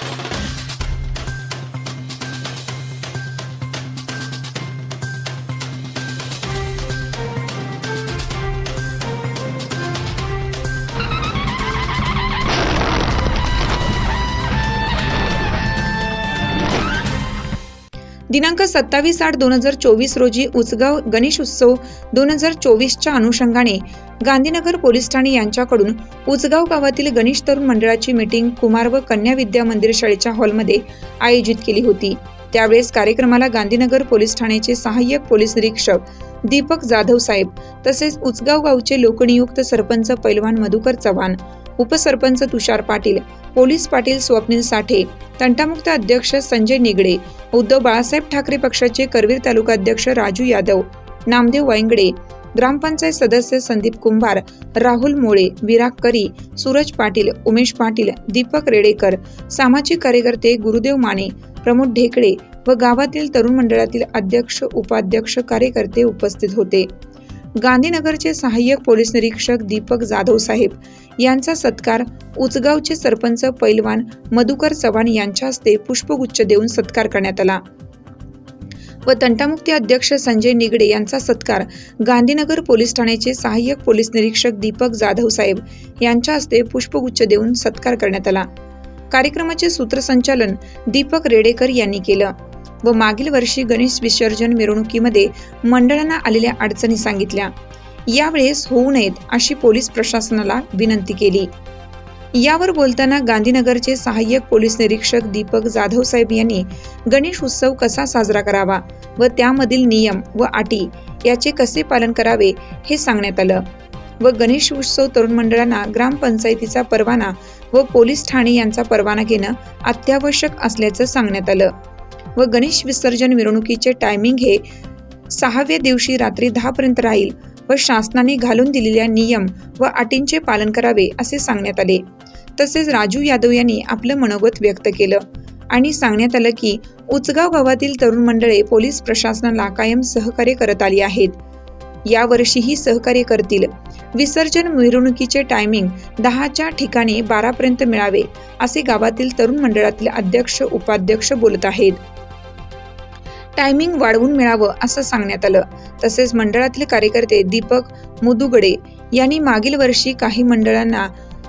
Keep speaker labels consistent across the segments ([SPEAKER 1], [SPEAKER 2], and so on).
[SPEAKER 1] Thank you. दिनांक सत्तावीस आठ दोन हजार चोवीस रोजी उचगाव गणेश उत्सव दोन हजार चोवीसच्या अनुषंगाने गांधीनगर पोलीस ठाणे यांच्याकडून उचगाव गावातील गणेश तरुण मंडळाची मीटिंग कुमार व कन्या विद्या मंदिर शाळेच्या हॉलमध्ये आयोजित केली होती. त्यावेळेस कार्यक्रमाला गांधीनगर पोलीस ठाण्याचे सहाय्यक पोलीस निरीक्षक दीपक जाधव साहेब तसेच उचगाव गावचे लोकनियुक्त सरपंच पैलवान मधुकर चव्हाण उपसरपंच तुषार पाटील पोलीस पाटील स्वप्नील साठे तंटामुक्त अध्यक्ष संजय निगडे उद्धव बाळासाहेब ठाकरे पक्षाचे करवीर तालुका अध्यक्ष राजू यादव नामदेव वायंगडे ग्रामपंचायत सदस्य संदीप कुंभार राहुल मोळे विराग करी सूरज पाटील उमेश पाटील दीपक रेडेकर सामाजिक कार्यकर्ते गुरुदेव माने प्रमोद ढेकळे व गावातील तरुण मंडळातील अध्यक्ष उपाध्यक्ष कार्यकर्ते उपस्थित होते. गांधीनगरचे सहाय्यक पोलीस निरीक्षक दीपक जाधव साहेब यांचा सत्कार उचगावचे सरपंच पैलवान मधुकर चव्हाण यांच्या हस्ते पुष्पगुच्छ देऊन सत्कार करण्यात आला. व तंटामुक्ती अध्यक्ष संजय निगडे यांचा सत्कार गांधीनगर पोलीस ठाण्याचे सहाय्यक पोलीस निरीक्षक दीपक जाधव साहेब यांच्या हस्ते पुष्पगुच्छ देऊन सत्कार करण्यात आला. कार्यक्रमाचे सूत्रसंचालन दीपक रेडेकर यांनी केलं. व मागील वर्षी गणेश विसर्जन मिरवणुकीमध्ये मंडळांना आलेल्या अडचणी सांगितल्या. यावेळेस होऊ नयेत अशी पोलीस प्रशासनाला विनंती केली. यावर बोलताना गांधीनगरचे सहाय्यक पोलीस निरीक्षक दीपक जाधव साहेब यांनी गणेश उत्सव कसा साजरा करावा व त्यामधील नियम व अटी याचे कसे पालन करावे हे सांगण्यात आलं. व गणेश उत्सव तरुण मंडळांना ग्रामपंचायतीचा परवाना व पोलीस ठाणे यांचा परवाना घेणं अत्यावश्यक असल्याचं सांगण्यात आलं. व गणेश विसर्जन मिरवणुकीचे टायमिंग हे सहाव्या दिवशी रात्री दहापर्यंत राहील व शासनाने घालून दिलेल्या नियम व अटींचे पालन करावे असे सांगण्यात आले. तसेच राजू यादव यांनी आपलं मनोगत व्यक्त केलं आणि सांगण्यात आलं की उचगाव गावातील तरुण मंडळे पोलीस प्रशासनाला कायम सहकार्य करत आली आहेत. यावर्षीही सहकार्य करतील. विसर्जन मिरवणुकीचे टायमिंग दहाच्या ठिकाणी बारापर्यंत मिळावे असे गावातील तरुण मंडळातील अध्यक्ष उपाध्यक्ष बोलत आहेत. टायमिंग वाढवून मिळावं असं सांगण्यात आलं. तसेच मंडळातले कार्यकर्ते दीपक मुदुगडे यांनी मागील वर्षी काही मंडळांना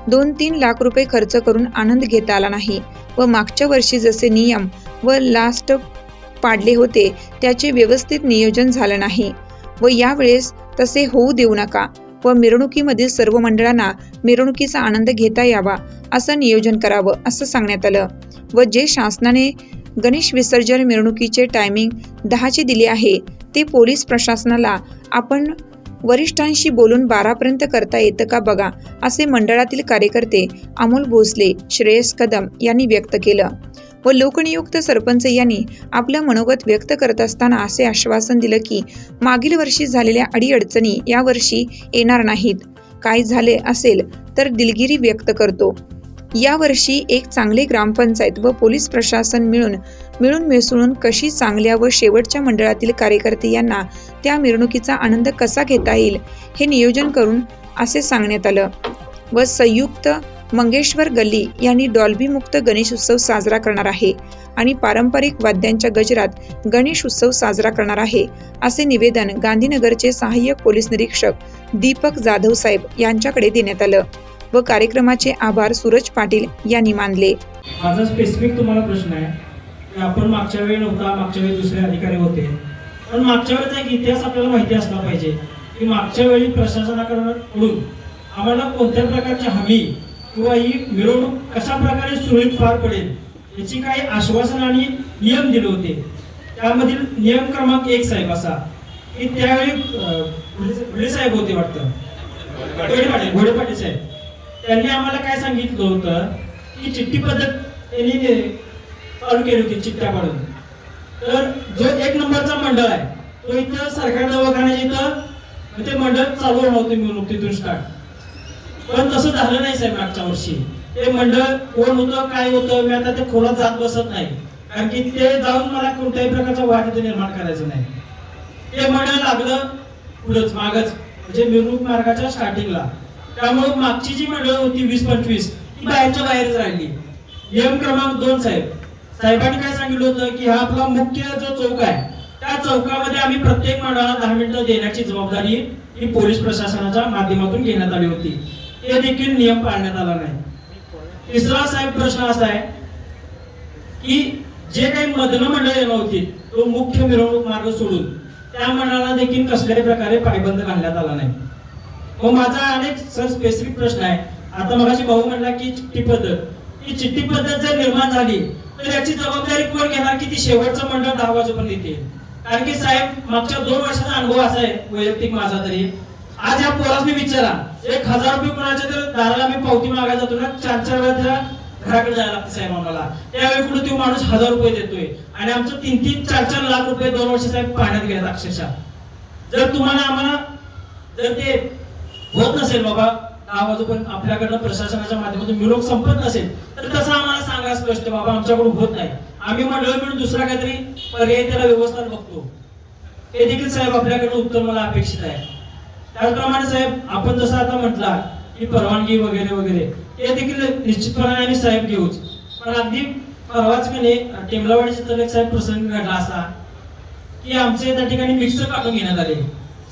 [SPEAKER 1] दोन तीन लाख रुपये खर्च करून आनंद घेता आला नाही व मागच्या वर्षी जसे नियम व लास्ट पाडले होते त्याचे व्यवस्थित नियोजन झालं नाही व यावेळेस तसे होऊ देऊ नका व मिरवणुकीमधील सर्व मंडळांना मिरवणुकीचा आनंद घेता यावा असं नियोजन करावं असं सांगण्यात आलं व जे शासनाने गणेश विसर्जन मिरवणुकीचे टायमिंग दहाचे दिले आहे. ते पोलीस प्रशासनाला आपण वरिष्ठांशी बोलून बारापर्यंत करता येतं का बघा असे मंडळातील कार्यकर्ते अमोल भोसले श्रेयस कदम यांनी व्यक्त केलं. व लोकनियुक्त सरपंच यांनी आपलं मनोगत व्यक्त करत असताना असे आश्वासन दिलं की मागील वर्षी झालेल्या अडीअडचणी यावर्षी येणार नाहीत. काय झाले असेल तर दिलगिरी व्यक्त करतो. यावर्षी एक चांगले ग्रामपंचायत व पोलीस प्रशासन मिळून मिळून मिसळून कशी चांगल्या व शेवटच्या मंडळातील कार्यकर्ते यांना त्या मिरवणुकीचा आनंद कसा घेता येईल हे नियोजन करून असे सांगण्यात आलं. व संयुक्त मंगेश्वर गल्ली यांनी डॉल्बीमुक्त गणेश उत्सव साजरा करणार आहे आणि पारंपरिक वाद्यांच्या गजरात गणेश उत्सव साजरा करणार आहे असे निवेदन गांधीनगरचे सहाय्यक पोलीस निरीक्षक दीपक जाधव साहेब यांच्याकडे देण्यात आलं. व कार्यक्रमाचे आभार सूरज पाटील यांनी मानले.
[SPEAKER 2] माझा स्पेसिफिक तुम्हाला प्रश्न आहे. आपण मागच्या वेळी नव्हता मागच्या वेळी दुसरे अधिकारी होते. पण मागच्या वेळेचा एक इतिहास आपल्याला माहिती असला पाहिजे की मागच्या वेळी प्रशासनाकडून आम्हाला कोणत्या प्रकारची हमी किंवा ही मिरवणूक कशा प्रकारे सुरळीत पार पडेल याची काही आश्वासन आणि नियम दिले होते. त्यामधील नियम क्रमांक एक साहेब असा की त्यावेळी साहेब होते वाटतं. घोडे पाटील साहेब. त्यांनी आम्हाला काय सांगितलं होतं? की चिठ्ठी पद्धत त्यांनी चालू केली होती चिठ्ठ्या काढून. तर जो एक नंबरचा मंडळ आहे तो इथं सरकार दवाखान्याच्या इथं ते मंडळ चालू होणार होते मिळून तिथून स्टार्ट पण तसं झालं नाही साहेब मागच्या वर्षी. ते मंडळ कोण होतं काय होतं मी आता ते खोलात जात बसत नाही. कारण की ते जाऊन मला कोणत्याही प्रकारचा वाद इथे निर्माण करायचं नाही. ते मंडळ लागलं पुढंच मागच. म्हणजे मिरवणूक मार्गाच्या स्टार्टिंगला त्यामुळे मागची जी मंडळ होती वीस पंचवीस ती बाहेरच्या बाहेरच राहिली. नियम क्रमांक दोन साहेब. साहेबांनी काय सांगितलं होतं की हा आपला मुख्य जो चौक आहे त्या चौकामध्ये आम्ही प्रत्येक मंडळाला दहा मिनिटं देण्याची जबाबदारी ही पोलीस प्रशासनाच्या माध्यमातून घेण्यात आली होती. ते देखील नियम पाळण्यात आला नाही. तिसरा साहेब प्रश्न असा आहे की जे काही मदन मंडळ येणार होती तो मुख्य मिरवणूक मार्ग सोडून त्या मंडळाला देखील कसल्याही प्रकारे पायबंद घालण्यात आला नाही. मग माझा अनेक सर स्पेसिफिक प्रश्न आहे. आता मगाशी भाऊ म्हणला की चिठ्ठी पद्धत ही चिठ्ठी पद्धत जर निर्माण झाली तर याची जबाबदारी कोण घेणार की ती शेवटचं मंडळ दहा वाजेपर्यंत येते? कारण की साहेब मागच्या दोन वर्षाचा अनुभव असा आहे वैयक्तिक माझा तरी. आज या पोरासनी विचारा एक हजार रुपये कोणाच्या तर दाराला मी पावती मागायला जातो ना चार चार वेळा त्याला घराकडे जायला लागतं साहेब आम्हाला. त्यावेळी कुठे तो माणूस हजार रुपये देतोय. आणि आमचं तीन तीन चार चार लाख रुपये दोन वर्ष साहेब पाण्यात गेल्यात अक्षरशः. जर तुम्हाला आम्हाला जर ते होत नसेल बाबा दहा वाजून आपल्याकडनं प्रशासनाच्या माध्यमातून मिळवणूक संपत नसेल तर तसं आम्हाला सांगा स्पष्ट बाबा आमच्याकडून होत नाही. आम्ही मंडळ मिळून दुसरा काहीतरी पर्याय त्याला व्यवस्था बघतो. ते देखील साहेब आपल्याकडनं उत्तर मला अपेक्षित आहे. त्याचप्रमाणे साहेब आपण जसं आता म्हटला की परवानगी वगैरे वगैरे ते देखील निश्चितपणे आम्ही साहेब घेऊच. पण अगदी परवाच कने टेमलावाडीचे तर एक साहेब प्रसंग घडला असा की आमचे त्या ठिकाणी मिक्सर काढून घेण्यात आले.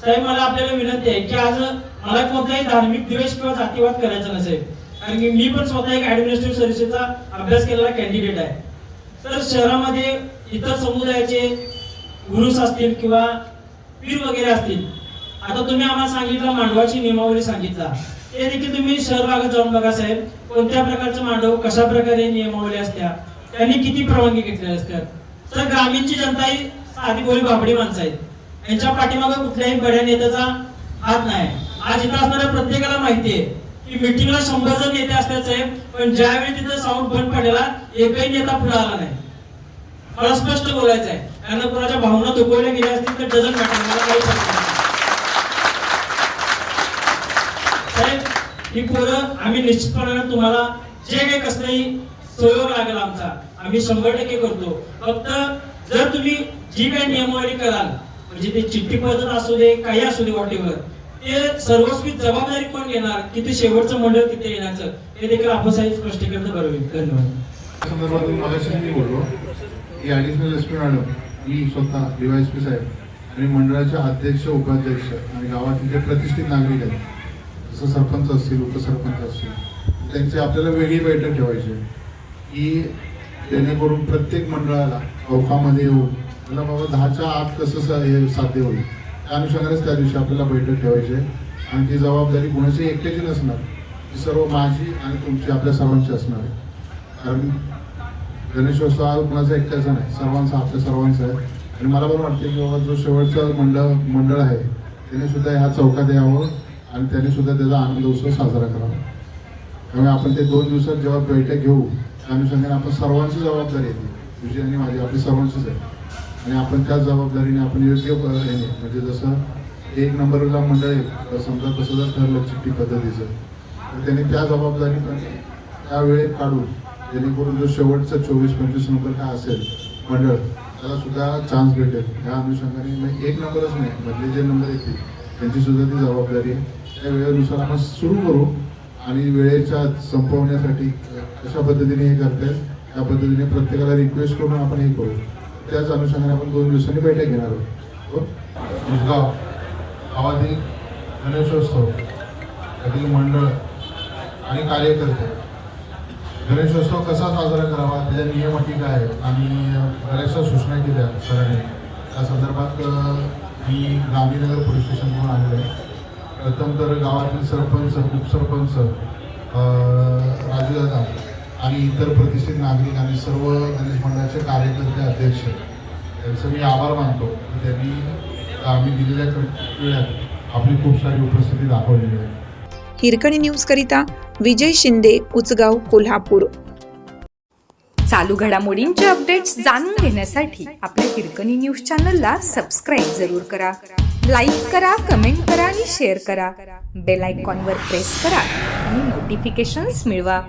[SPEAKER 2] साहेब मला आपल्याला विनंती आहे की आज मला कोणताही धार्मिक द्वेष किंवा जातीवाद करायचा नसेल कारण की मी पण स्वतः एक ऍडमिनिस्ट्रेटिव्ह सर्व्हिसेसचा अभ्यास केलेला कॅन्डिडेट आहे. तर शहरामध्ये इतर समुदायाचे गुरुस असतील किंवा पीर वगैरे असतील आता तुम्ही आम्हाला सांगितलं मांडवाची नियमावली सांगितला. ते देखील तुम्ही शहर भागात जाऊन बघा साहेब कोणत्या प्रकारचं मांडव कशा प्रकारे नियमावली असत्या त्यांनी किती परवानगी घेतलेल्या असतात तर ग्रामीणची जनता ही साधी बोली बाबडी माणसं आहेत. यांच्या पाठीमागे कुठल्याही बड्या नेत्याचा हात नाही. आज इथं असणाऱ्या प्रत्येकाला माहिती आहे की मिटिंगला शंभर जण नेते असल्याचं आहे पण ज्यावेळी तिथं साऊंड बंद पडलेला एकही नेता पुढे आला नाही. मला स्पष्ट बोलायचं आहे. कारण कोणाच्या भावना दुखवल्या गेल्या असतील तर डझन मॅटर मला काही साहेब ही पोरं आम्ही निश्चितपणाने तुम्हाला जे काही कसलाही सहयोग लागेल आमचा आम्ही शंभर टक्के करतो. फक्त जर तुम्ही जी काही नियमावली कराल म्हणजे ते चिठ्ठी पद्धत असू दे काही असू दे वॉटेवर ते सर्वस्वी जबाबदारी कोण घेणार? किती शेवटचं मंडळ तिथे येण्याचं. हे देखील आपण साहेब स्पष्टीकरण बरं होईल धन्यवाद.
[SPEAKER 3] संदर्भात मी मगाशी बोललो. की ॲडिशनल एस पी मॅडम मी स्वतः डीवायएसपी साहेब आणि मंडळाचे अध्यक्ष उपाध्यक्ष आणि गावातील जे प्रतिष्ठित नागरिक आहेत जसं सरपंच असतील उपसरपंच असतील त्यांची आपल्याला वेगळी बैठक ठेवायची की जेणेकरून प्रत्येक मंडळाला अवकामध्ये येऊन म्हणलं बाबा दहाच्या आत कसं सा- हे साध्य होईल? त्या अनुषंगानेच त्या दिवशी आपल्याला बैठक ठेवायची आहे. आणि ती जबाबदारी कोणाची एकट्याची नसणार. ती सर्व माझी आणि तुमची आपल्या सर्वांची असणार आहे. कारण गणेशोत्सव हा कुणाचा एकट्याचा नाही. सर्वांचा आपल्या सर्वांचा आहे. आणि मला पण वाटते की बाबा जो शेवटचा मंडळ मंडळ आहे त्याने सुद्धा ह्या चौकात यावं आणि त्याने सुद्धा त्याचा आनंद उत्सव साजरा करावा. त्यामुळे आपण ते दोन दिवसात जेव्हा बैठक घेऊ त्या अनुषंगाने आपण सर्वांची जबाबदारी येते तुझी आणि माझी आपली सर्वांचीच आहे. आणि आपण त्याच जबाबदारीने आपण योग्य प- म्हणजे जसं एक नंबरला मंडळ आहे समजा तसं जर ठरलं चिठ्ठी पद्धतीचं तर त्याने त्या जबाबदारी पण त्या वेळेत काढून जेणेकरून जो शेवटचा चोवीस पंचवीस नंबर काय असेल मंडळ त्याला सुद्धा चान्स भेटेल. ह्या अनुषंगाने म्हणजे एक नंबरच नाही मधले जे नंबर येतील त्यांची सुद्धा ती जबाबदारी आहे. त्या वेळेनुसार आपण सुरू करू आणि वेळेच्या संपवण्यासाठी कशा पद्धतीने हे करता येईल त्या पद्धतीने प्रत्येकाला रिक्वेस्ट करून आपण हे करू. त्याच अनुषंगाने आपण दोन दिवसांनी बैठक घेणार आहोत. हो? उसगाव गावातील गणेशोत्सव त्यातील मंडळ आणि कार्यकर्ते. गणेशोत्सव कसा साजरा करावा? त्याच्या नियम अटी काय आहेत? आणि बऱ्याचशा सूचना केल्या सरांनी. त्या संदर्भात मी गांधीनगर पोलीस स्टेशनकडून आलेलो आहे. प्रथम तर गावातील सरपंच उपसरपंच राजूदादा आणि इतर प्रतिष्ठित नागरिक आणि सर्व गणेश मंडळाचे कार्यकर्ते अध्यक्ष त्यांचं मी आभार मानतो. की त्यांनी आम्ही दिलेल्या वेळात आपली खूप सारी उपस्थिती दाखवलेली आहे.
[SPEAKER 1] हिरकणी न्यूजकरिता विजय शिंदे उचगाव कोल्हापूर.
[SPEAKER 4] चालू घडामोडींचे अपडेट्स जाणून घेण्यासाठी आपल्या हिरकणी न्यूज चॅनलला सबस्क्राईब जरूर करा. लाईक करा कमेंट करा आणि शेअर करा. बेल आयकॉनवर प्रेस करा आणि नोटिफिकेशन्स मिळवा.